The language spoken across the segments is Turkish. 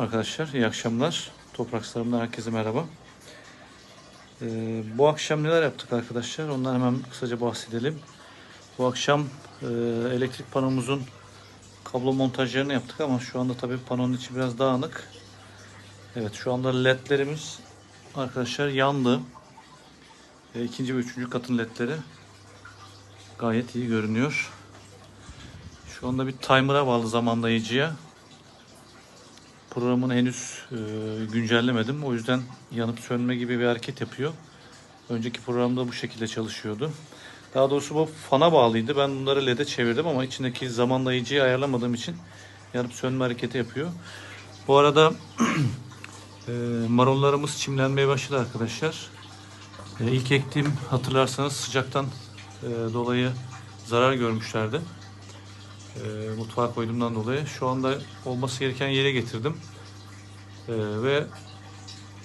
Arkadaşlar iyi akşamlar. Toprakslarımdan herkese merhaba. Ee, bu akşam neler yaptık arkadaşlar? Ondan hemen kısaca bahsedelim. Bu akşam e, elektrik panomuzun kablo montajlarını yaptık ama şu anda tabii panonun içi biraz dağınık. Evet şu anda ledlerimiz arkadaşlar yandı. E, ikinci ve üçüncü katın ledleri gayet iyi görünüyor. Şu anda bir timer'a bağlı zamandayıcıya. Programını henüz e, güncellemedim. O yüzden yanıp sönme gibi bir hareket yapıyor. Önceki programda bu şekilde çalışıyordu. Daha doğrusu bu fana bağlıydı. Ben bunları LED'e çevirdim ama içindeki zamanlayıcıyı ayarlamadığım için yanıp sönme hareketi yapıyor. Bu arada e, marullarımız çimlenmeye başladı arkadaşlar. E, ilk ektiğim hatırlarsanız sıcaktan e, dolayı zarar görmüşlerdi. E, mutfağa koyduğumdan dolayı. Şu anda olması gereken yere getirdim. E, ve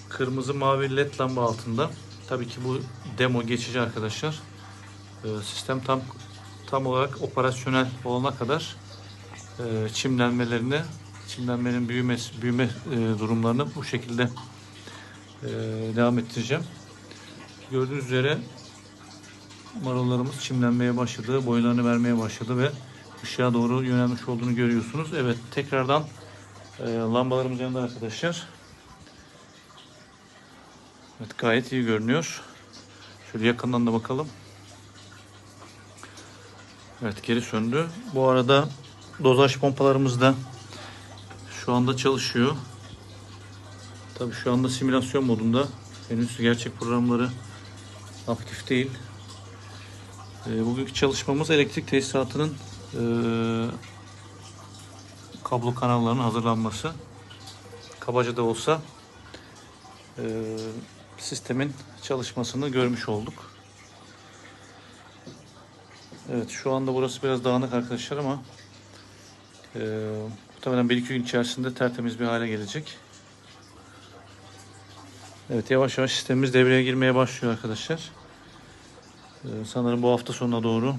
kırmızı mavi led lamba altında. Tabii ki bu demo geçici arkadaşlar. E, sistem tam tam olarak operasyonel olana kadar e, çimlenmelerini, çimlenmenin büyüme büyüme e, durumlarını bu şekilde e, devam ettireceğim. Gördüğünüz üzere marullarımız çimlenmeye başladı, boylarını vermeye başladı ve ışığa doğru yönelmiş olduğunu görüyorsunuz. Evet, tekrardan e, lambalarımız yanında arkadaşlar. Evet, gayet iyi görünüyor. Şöyle yakından da bakalım. Evet, geri söndü. Bu arada dozaj pompalarımız da şu anda çalışıyor. Tabii şu anda simülasyon modunda. Henüz gerçek programları aktif değil. E, bugünkü çalışmamız elektrik tesisatının e, kablo kanallarının hazırlanması. Kabaca da olsa e, sistemin çalışmasını görmüş olduk. Evet şu anda burası biraz dağınık arkadaşlar ama e, muhtemelen 1-2 gün içerisinde tertemiz bir hale gelecek. Evet yavaş yavaş sistemimiz devreye girmeye başlıyor arkadaşlar. Ee, sanırım bu hafta sonuna doğru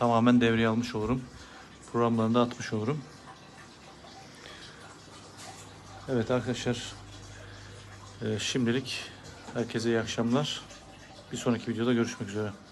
tamamen devreye almış olurum. Programlarını da atmış olurum. Evet arkadaşlar e, şimdilik herkese iyi akşamlar. Bir sonraki videoda görüşmek üzere.